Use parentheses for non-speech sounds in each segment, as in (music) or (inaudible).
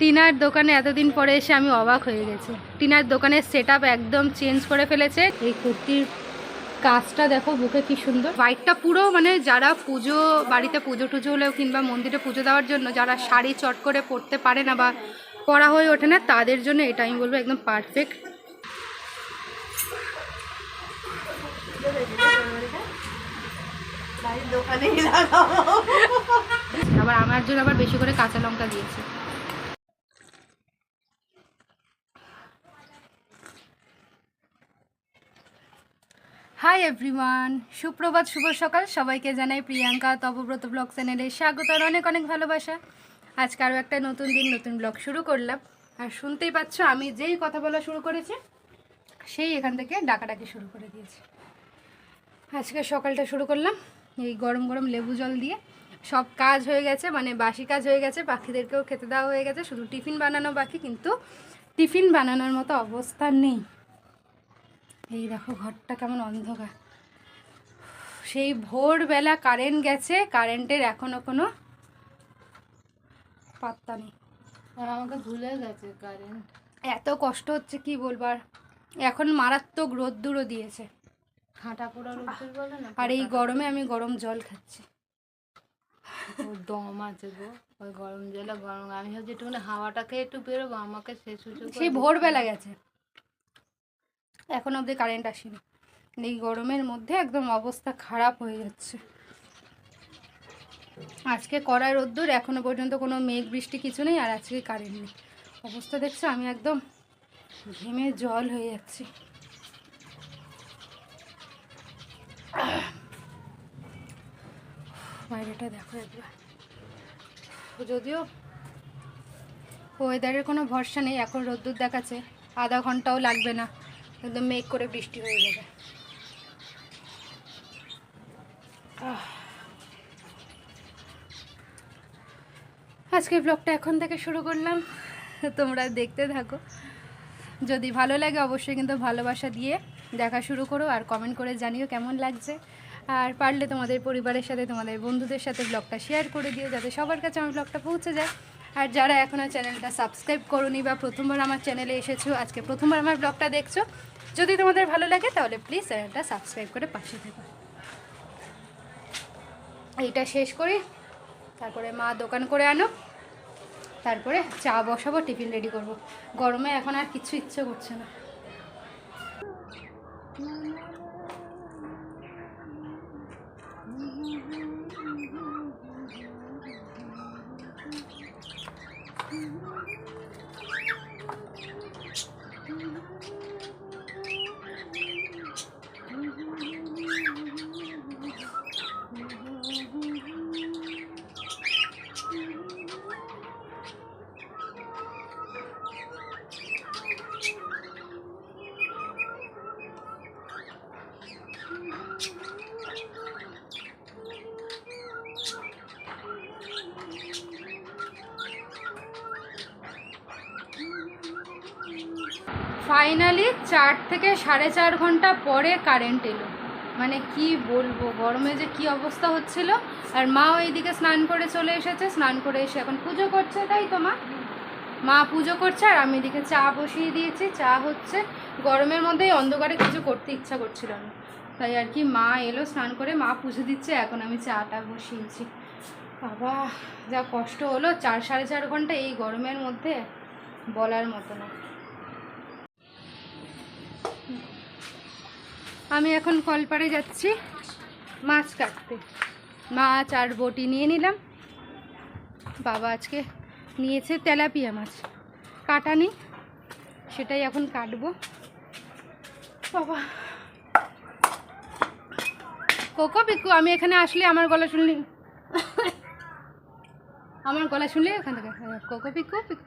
টিনার দোকানে এতদিন পরে এসে আমি অবাক হয়ে গেছি। টিনার দোকানের সেট একদম চেঞ্জ করে ফেলেছে। এই কুর্তির কাজটা দেখো বুকে কি সুন্দর। হোয়াইটটা পুরো মানে যারা পুজো বাড়িতে পুজো টুজো হলেও কিংবা মন্দিরে পুজো দেওয়ার জন্য যারা শাড়ি চট করে পরতে পারে না বা পরা হয়ে ওঠে না তাদের জন্য এটা আমি বলব একদম পারফেক্ট আবার আমার জন্য আবার বেশি করে কাঁচা লঙ্কা দিয়েছে। হাই এভরিওয়ান সুপ্রভাত, শুভ সকাল। সবাইকে জানাই প্রিয়াঙ্কা তপব্রত ব্লগ চ্যানেলে স্বাগত আর অনেক অনেক ভালোবাসা। আজকে আরও একটা নতুন দিন, নতুন ব্লগ শুরু করলাম। আর শুনতেই পাচ্ছ, আমি যেই কথা বলা শুরু করেছি, সেই এখান থেকে ডাকাডাকি শুরু করে দিয়েছে। আজকে সকালটা শুরু করলাম এই গরম গরম লেবু জল দিয়ে। সব কাজ হয়ে গেছে মানে বাসি কাজ হয়ে গেছে, পাখিদেরকেও খেতে দেওয়া হয়ে গেছে। শুধু টিফিন বানানো বাকি, কিন্তু টিফিন বানানোর মতো অবস্থা নেই। এই দেখো ঘরটা কেমন অন্ধকার। সেই ভোরবেলা কারেন্ট গেছে কারেন্টের এখনও কোনো পাত্তা নেই। আর আমাকে ভুলে গেছে কারেন্ট এত কষ্ট হচ্ছে কি বলবার এখন মারাত্মক রোদ্দুরও দিয়েছে। হাঁটা পোড়া রোদ্দুর বলে না? আর এই গরমে আমি গরম জল খাচ্ছি। দম আছে গো ওই গরম জলে গরম আমি ভাবছি একটুখানি হাওয়াটা খেয়ে একটু বেরোবো আমাকে সে সুযোগ সেই ভোরবেলা গেছে। এখন অবধি কারেন্ট আসেনি। এই গরমের মধ্যে একদম অবস্থা খারাপ হয়ে যাচ্ছে। আজকে কড়া রোদ্দুর, এখনও পর্যন্ত কোনো মেঘ বৃষ্টি কিছু নেই, আর আজকে কারেন্ট নেই। অবস্থা দেখছ, আমি একদম ঘেমে জল হয়ে যাচ্ছি। বাইরেটা দেখো একবার। যদিও ওয়েদারের কোনো ভরসা নেই, এখন রোদ্দুর দেখাচ্ছে, আধা ঘন্টাও লাগবে না। একদম মেঘ করে বৃষ্টি হয়ে যাবে। আজকের ব্লগটা এখন থেকে শুরু করলাম। তোমরা দেখতে থাকো। যদি ভালো লাগে অবশ্যই কিন্তু ভালোবাসা দিয়ে দেখা শুরু করো আর কমেন্ট করে জানিও কেমন লাগছে। আর পারলে তোমাদের পরিবারের সাথে, তোমাদের বন্ধুদের সাথে ব্লগটা শেয়ার করে দিও, যাতে সবার কাছে আমার ব্লগটা পৌঁছে যায়। আর যারা এখনও চ্যানেলটা সাবস্ক্রাইব করোনি বা প্রথমবার আমার চ্যানেলে এসেছ, আজকে প্রথমবার আমার ব্লগটা দেখছ, যদি তোমাদের ভালো লাগে তাহলে প্লিজ চ্যানেলটা সাবস্ক্রাইব করে পাশে থেকো। এইটা শেষ করি, তারপরে মা দোকান করে আনো, তারপরে চা বসাবো, টিফিন রেডি করব। গরমে এখন আর কিছু ইচ্ছে করছে না। Mm-hmm. (laughs) ফাইনালি চার থেকে সাড়ে চার ঘণ্টা পরে কারেন্ট এলো। মানে কি বলব, গরমে যে কি অবস্থা হচ্ছিল। আর মাও এইদিকে স্নান করে চলে এসেছে, স্নান করে এসে এখন পুজো করছে, তাই তো মা? মা পুজো করছে আর আমি এদিকে চা বসিয়ে দিয়েছি। চা হচ্ছে, গরমের মধ্যেই অন্ধকারে কিছু করতে ইচ্ছা করছিল না। তাই আর কি মা এলো স্নান করে, মা পুজো দিচ্ছে, এখন আমি চাটা বসিয়েছি। বাবা, যা কষ্ট হলো, চার সাড়ে চার ঘণ্টা এই গরমের মধ্যে বলার মতো না। আমি এখন কলপাড়ে যাচ্ছি মাছ কাটতে। মাছ আর বটি নিয়ে নিলাম। বাবা আজকে নিয়েছে তেলাপিয়া মাছ। কাটা নেই সেটাই এখন কাটবো। বাবা। কোকো পিকু আমি এখানে আসলে আমার গলা শুনলি আমার গলা শুনলে ওখান থেকে? হ্যাঁ, কোকো পিকু পিকু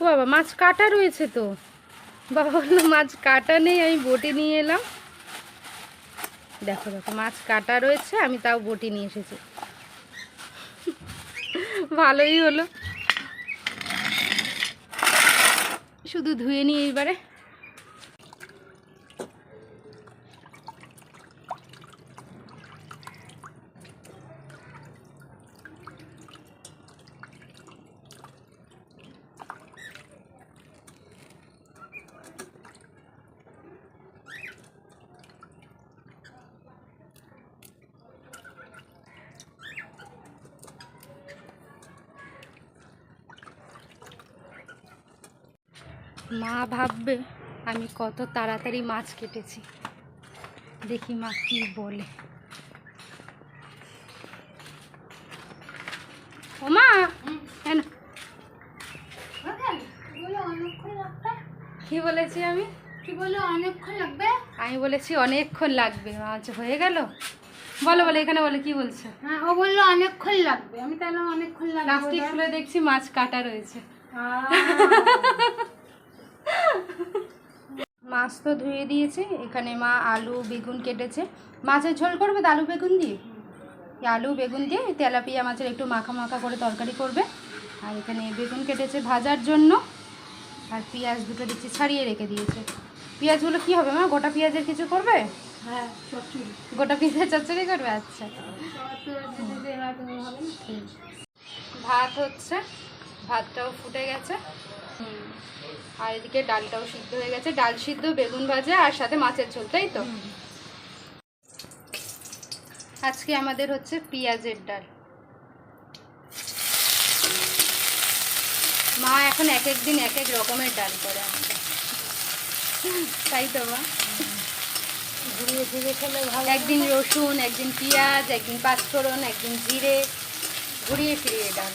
ও বাবা, মাছ কাটা রয়েছে তো। বাবা বলল, মাছ কাটা নেই, আমি বটি নিয়ে এলাম। দেখো দেখো, মাছ কাটা রয়েছে, আমি তাও বটি নিয়ে এসেছি। ভালোই হলো। শুধু ধুয়ে নিই এইবারে। মা ভাববে আমি কত তাড়াতাড়ি মাছ কেটেছি। দেখি মা কি বলে। ও মা! কি বলেছি আমি? কি বলে অনেকক্ষণ লাগবে আমি বলেছি অনেকক্ষণ লাগবে। মাছ হয়ে গেল? বলো বলো এখানে বলো কি বলছো? হ্যাঁ ও বলল অনেকক্ষণ লাগবে। আমি তাহলে অনেকক্ষণ লাগবে প্লাস্টিক খুলে দেখছি মাছ কাটা রয়েছে। মাছ তো ধুয়ে দিয়েছে এখানে মা আলু বেগুন কেটেছে। মাছের ঝোল করবে তো আলু বেগুন দিয়ে? আলু বেগুন দিয়ে তেলাপিয়া মাছের একটু মাখা মাখা করে তরকারি করবে। আর এখানে বেগুন কেটেছে ভাজার জন্য। আর পেঁয়াজ দুটো দিচ্ছি ছাড়িয়ে রেখে দিয়েছে। পেঁয়াজগুলো কি হবে মা? গোটা পেঁয়াজের কিছু করবে? হ্যাঁ গোটা পেঁয়াজের চচ্চড়ি করবে? আচ্ছা। ভাত হচ্ছে ভাতটাও ফুটে গেছে। আর এদিকে ডালটাও সিদ্ধ হয়ে গেছে। ডাল সিদ্ধ বেগুন ভাজা আর সাথে মাছের ঝোল তাই তো? আজকে আমাদের হচ্ছে পেঁয়াজের ডাল। মা এখন এক এক দিন এক এক রকমের ডাল করে আমাদের। তাই তো মা? ঘুরিয়ে ফিরে খেলে ভালো একদিন রসুন একদিন পেঁয়াজ একদিন পাঁচফোড়ন একদিন জিরে ঘুরিয়ে ফিরিয়ে ডাল।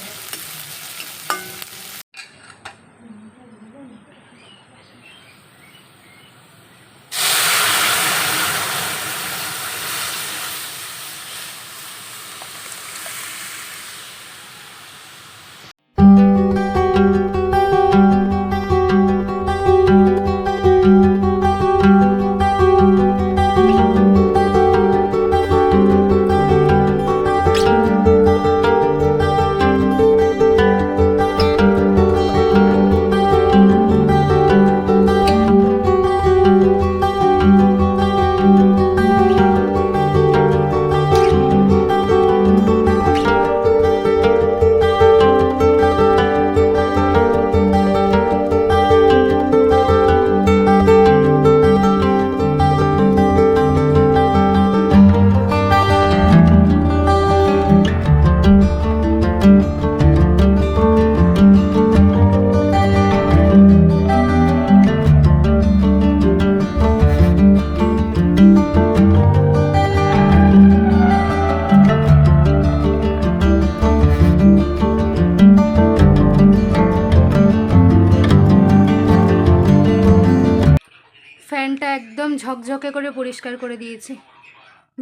ঝকঝকে করে পরিষ্কার করে দিয়েছি।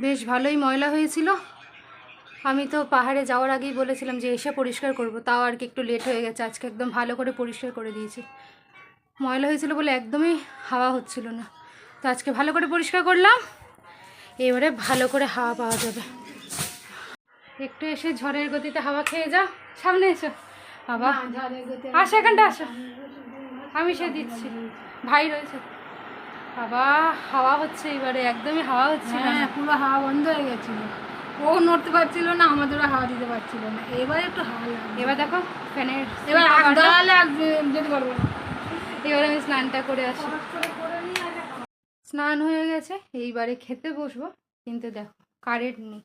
বেশ ভালোই ময়লা হয়েছিল। আমি তো পাহাড়ে যাওয়ার আগেই বলেছিলাম যে এসে পরিষ্কার করব তাও আর কি একটু লেট হয়ে গেছে। আজকে একদম ভালো করে পরিষ্কার করে দিয়েছি। ময়লা হয়েছিল বলে একদমই হাওয়া হচ্ছিল না। তো আজকে ভালো করে পরিষ্কার করলাম এবারে ভালো করে হাওয়া পাওয়া যাবে। একটু এসে ঝড়ের গতিতে হাওয়া খেয়ে যাও। সামনে এসো। বাবা আসো এখানটা আসো। আমি সে দিচ্ছি। ভাই রয়েছে। বাবা হাওয়া হচ্ছে এবারে একদমই হাওয়া হচ্ছে না। হ্যাঁ পুরো হাওয়া বন্ধ হয়ে গেছিল। ও নড়তে পারছিল না আমাদেরও হাওয়া দিতে পারছিল না। এবার একটু হাওয়া এবার দেখো ফ্যানের এবার দাঁড়ালে আর যেতে পারব না। এবার আমি স্নানটা করে আসি। স্নান হয়ে গেছে এইবারে খেতে বসবো। কিন্তু দেখো কারেন্ট নেই।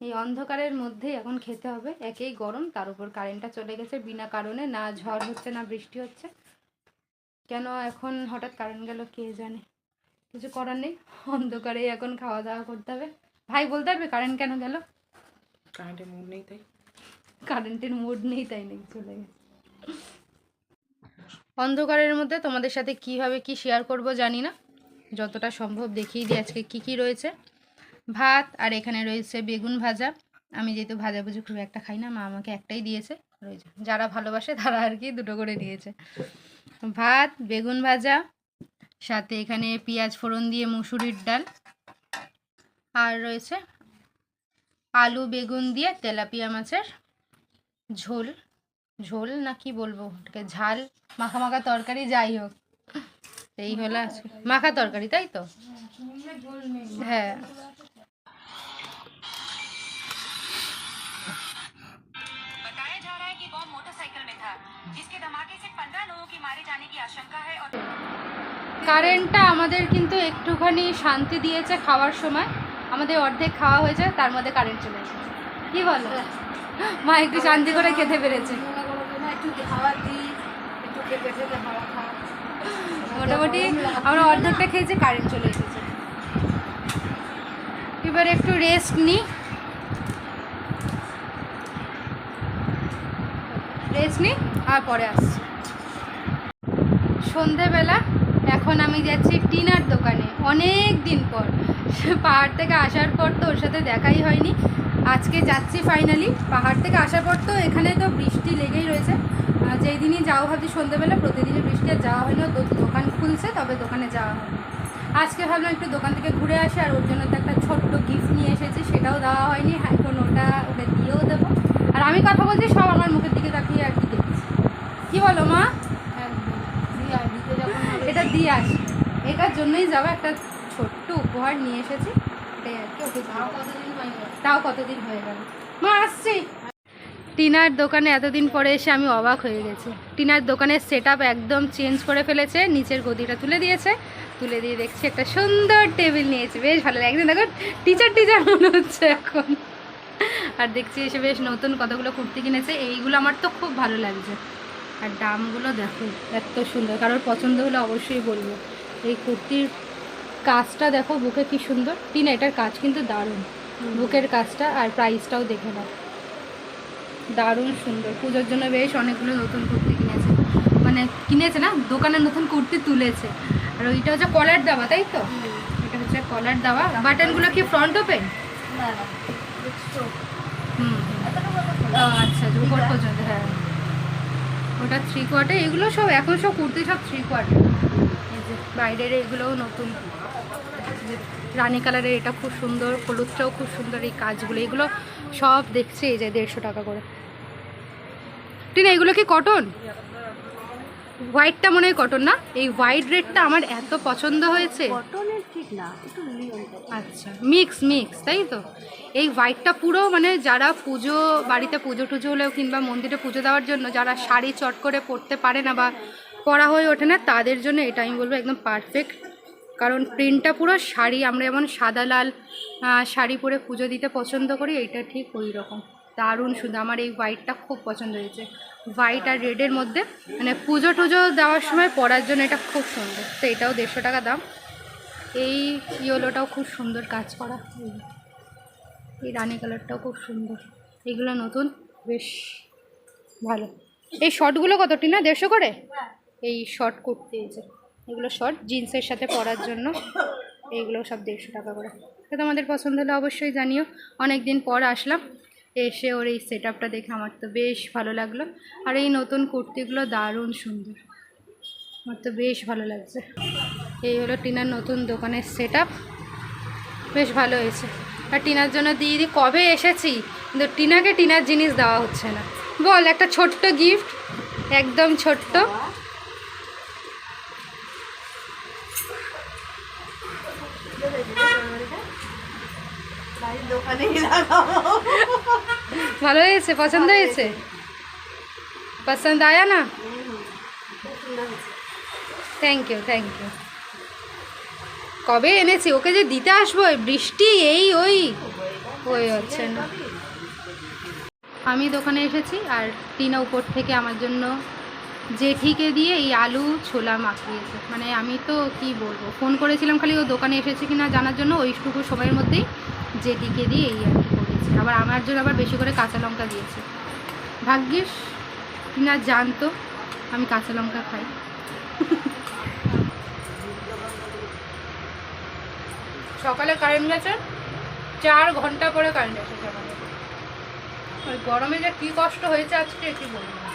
এই অন্ধকারের মধ্যে এখন খেতে হবে। একেই গরম তার উপর কারেন্টটা চলে গেছে বিনা কারণে। না ঝড় হচ্ছে না বৃষ্টি হচ্ছে। কেন এখন হঠাৎ কারেন্ট গেল কে জানে? কিছু করার নেই অন্ধকারেই এখন খাওয়া দাওয়া করতে হবে। ভাই বলতে পারবে কারেন্ট কেন গেল? কারেন্টের মুড নেই তাই। কারেন্টের মুড নেই তাই নাকি চলে গেছে। অন্ধকারের মধ্যে তোমাদের সাথে কীভাবে কি শেয়ার করব জানি না। যতটা সম্ভব দেখিয়ে দিই আজকে কি কি রয়েছে। ভাত আর এখানে রয়েছে বেগুন ভাজা। আমি যেহেতু ভাজাভুজি খুব একটা খাই না মা আমাকে একটাই দিয়েছে। রয়েছে। যারা ভালোবাসে তারা আর কি দুটো করে দিয়েছে। ভাত বেগুন ভাজা সাথে এখানে পেঁয়াজ ফোড়ন দিয়ে মুসুরির ডাল আর রয়েছে আলু বেগুন দিয়ে তেলাপিয়া মাছের ঝোল ঝোল না কি বলবো ওটাকে ঝাল মাখা মাখা তরকারি যাই হোক এই হলো আজকে মাখা তরকারি তাই তো হ্যাঁ बताया जा रहा है कि बॉम्ब मोटरसाइकिल में था जिसके धमाके से पंद्रह लोगों की मारे जाने की आशंका है और কারেন্টটা আমাদের কিন্তু একটুখানি শান্তি দিয়েছে খাওয়ার সময়। আমাদের অর্ধেক খাওয়া হয়েছে, তার মধ্যে কারেন্ট চলে এসেছে। কি বলো? মা একটু শান্তি করে খেতে পেরেছে। মোটামুটি আমরা অর্ধেকটা খেয়েছি, কারেন্ট চলে এসেছে। এবার একটু রেস্ট নিই রেস্ট নিই আর পরে আসছি। সন্ধেবেলা এখন আমি যাচ্ছি টিনার দোকানে, অনেক দিন পর। পাহাড় থেকে আসার পর তো ওর সাথে দেখাই হয়নি। আজকে যাচ্ছি ফাইনালি পাহাড় থেকে আসার পর তো এখানে তো বৃষ্টি লেগেই রয়েছে। যেই দিনই যাওয়া ভাবছি সন্ধেবেলা প্রতিদিনই বৃষ্টি আর যাওয়া হয়নি। ও দো- দোকান খুলছে, তবে দোকানে যাওয়া হয়নি। আজকে ভাবলাম একটু দোকান থেকে ঘুরে আসি, আর ওর জন্য তো একটা ছোট্ট গিফট নিয়ে এসেছি, সেটাও দেওয়া হয়নি। হ্যাঁ এখন ওটা ওটা দিয়েও দেবো। আর আমি কথা বলছি, সব আমার মুখের দিকে তাকিয়ে আর কি দেখছি। কী বলো মা একদম দিয়ে আর দিতে যখন হবে এটা দিয়ে আসি। এটার জন্যই যাব একটা ছোট্ট উপহার নিয়ে এসেছি। এটাই আর কি ওকে তাও কতদিন হয়ে গেল? তাও কতদিন হয়ে গেল? মা আসছি। টিনার দোকানে এতদিন পরে এসে আমি অবাক হয়ে গেছি। টিনার দোকানের সেট একদম চেঞ্জ করে ফেলেছে নিচের গদিটা তুলে দিয়েছে। তুলে দিয়ে দেখছি একটা সুন্দর টেবিল নিয়েছে। বেশ ভালো লাগছে। দেখো টিচার টিচার মনে হচ্ছে এখন। আর দেখছি এসে বেশ নতুন কতগুলো কুর্তি কিনেছে। এইগুলো আমার তো খুব ভালো লাগছে। আর দামগুলো দেখো এত সুন্দর। কারোর পছন্দ হলে অবশ্যই বলব। এই কুর্তির কাজটা দেখো বুকে কি সুন্দর। টিনা এটার কাজ কিন্তু দারুণ। বুকের কাজটা আর প্রাইসটাও দেখে নাও। দারুণ সুন্দর। পুজোর জন্য বেশ অনেকগুলো নতুন কুর্তি কিনেছে। মানে কিনেছে না দোকানে নতুন কুর্তি তুলেছে। আর ওইটা হচ্ছে কলার দেওয়া তাই তো? এটা হচ্ছে কলার দেওয়া। বাটনগুলো কি ফ্রন্ট ওপেন? না না বুঝছ হুম। আচ্ছা পর্যন্ত হ্যাঁ। ওটা থ্রি কোয়ার্টার এগুলো সব এখন সব কুর্তি সব থ্রি কোয়ার্টার বাইরের এগুলোও নতুন। রানি কালারের এটা খুব সুন্দর, হলুদটাও খুব সুন্দর এই কাজগুলো। এগুলো সব দেখছে, এই যে দেড়শো টাকা করে। টিনা, এগুলো কি কটন হোয়াইটটা মনে হয় কটন না। এই হোয়াইট রেডটা আমার এত পছন্দ হয়েছে। কটনের ঠিক না একটু আচ্ছা মিক্স মিক্স তাই তো? এই হোয়াইটটা পুরো মানে যারা পুজো বাড়িতে পুজো টুজো হলেও কিংবা মন্দিরে পুজো দেওয়ার জন্য যারা শাড়ি চট করে পরতে পারে না বা পরা হয়ে ওঠে না তাদের জন্য এটা আমি বলব একদম পারফেক্ট কারণ প্রিন্টটা পুরো শাড়ি আমরা যেমন সাদা লাল শাড়ি পরে পুজো দিতে পছন্দ করি এইটা ঠিক ওই রকম দারুণ শুধু আমার এই হোয়াইটটা খুব পছন্দ হয়েছে। হোয়াইট আর রেডের মধ্যে। মানে পুজো টুজো দেওয়ার সময় পরার জন্য এটা খুব সুন্দর। তো এটাও দেড়শো টাকা দাম। এই ইয়েলোটাও খুব সুন্দর কাজ করা। এই রানী কালারটাও খুব সুন্দর। এগুলো নতুন। বেশ ভালো। এই শর্টগুলো কতটি না দেড়শো করে? এই শর্ট কুর্তি, এই যে। এগুলো শর্ট জিন্সের সাথে পরার জন্য। এইগুলো সব দেড়শো টাকা করে। তো তোমাদের পছন্দ হলে অবশ্যই জানিও। অনেক দিন পর আসলাম। এসে ওর এই সেট আপটা দেখে আমার তো বেশ ভালো লাগল। আর এই নতুন কুর্তিগুলো দারুণ সুন্দর। আমার তো বেশ ভালো লাগছে। এই হলো টিনার নতুন দোকানের সেট বেশ ভালো হয়েছে। আর টিনার জন্য দিয়ে দিই কবে এসেছি? কিন্তু টিনাকে টিনার জিনিস দেওয়া হচ্ছে না। বল, একটা ছোট্ট গিফট একদম ছোট্ট। (laughs) ভালো হয়েছে? পছন্দ হয়েছে? পছন্দ? আয়া না থ্যাংক ইউ থ্যাংক ইউ কবে এনেছি? ওকে যে দিতে আসব বৃষ্টি এই ওই। ওই হচ্ছে না। আমি দোকানে এসেছি আর টিনা উপর থেকে আমার জন্য জেঠিকে দিয়ে এই আলু ছোলা মাখিয়েছে। মানে আমি তো কি বলব? ফোন করেছিলাম খালি ও দোকানে এসেছে কিনা জানার জন্য ওইটুকু সময়ের মধ্যেই জেঠিকে দিয়ে এই আর কি করেছে। আবার আমার জন্য আবার বেশি করে কাঁচা লঙ্কা দিয়েছে। ভাগ্যিস টিনা জানতো, আমি কাঁচা লঙ্কা খাই। সকালে কারেন্ট গেছে, চার ঘণ্টা পরে কারেন্ট এসেছে আমাদের ওই গরমে যে কী কষ্ট হয়েছে আজকে, কি বলব? না।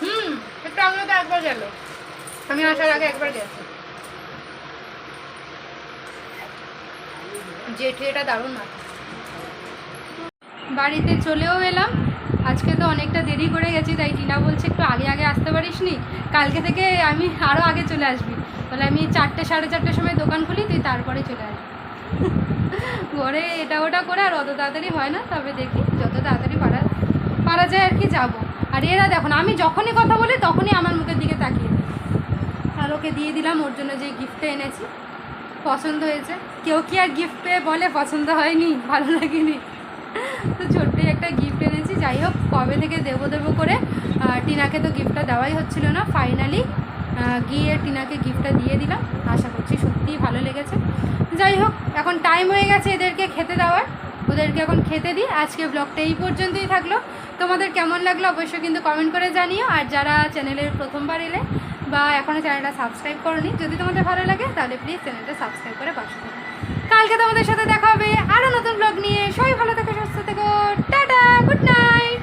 হুম, একটু আগে তো একবার গেল। আমি আসার আগে একবার গেছে। জেঠি, এটা দারুণ না বাড়িতে চলেও এলাম। আজকে তো অনেকটা দেরি করে গেছি, তাই টিনা বলছে, একটু আগে আগে আসতে পারিস নি কালকে থেকে আমি আরও আগে চলে আসবি। তাহলে আমি চারটে, সাড়ে চারটের সময় দোকান খুলি, তুই তারপরে চলে আসবি। ঘরে এটা ওটা করে, আর অত তাড়াতাড়ি হয় না, তবে দেখি যত তাড়াতাড়ি পারা পারা যায় আর কি যাব। আর এরা দেখুন, আমি যখনই কথা বলি, তখনই আমার মুখের দিকে তাকিয়ে। আর ওকে দিয়ে দিলাম, ওর জন্য যে গিফটটা এনেছি। পছন্দ হয়েছে। কেউ কি আর গিফট পেয়ে বলে, পছন্দ হয়নি, ভালো লাগেনি? তো ছোট্টই একটা গিফট এনেছি। যাই হোক, কবে থেকে দেবো দেবো করে টিনাকে তো গিফটটা দেওয়াই হচ্ছিল না। ফাইনালি গিয়ে টিনাকে গিফটটা দিয়ে দিলাম। আশা করছি সত্যিই ভালো লেগেছে। যাই হোক, এখন টাইম হয়ে গেছে এদেরকে খেতে দেওয়ার। ওদেরকে এখন খেতে দিই। আজকে ব্লগটা এই পর্যন্তই থাকল। তোমাদের কেমন লাগল অবশ্যই কিন্তু কমেন্ট করে জানিও। আর যারা চ্যানেলের প্রথমবার এলে বা এখনও চ্যানেলটা সাবস্ক্রাইব করনি, যদি তোমাদের ভালো লাগে, তাহলে প্লিজ চ্যানেলটা সাবস্ক্রাইব করে পাশে থাকো। কালকে তোমাদের সাথে দেখা হবে আরও নতুন ব্লগ নিয়ে। সবাই ভালো থেকো, সুস্থ থেকো। Tata good night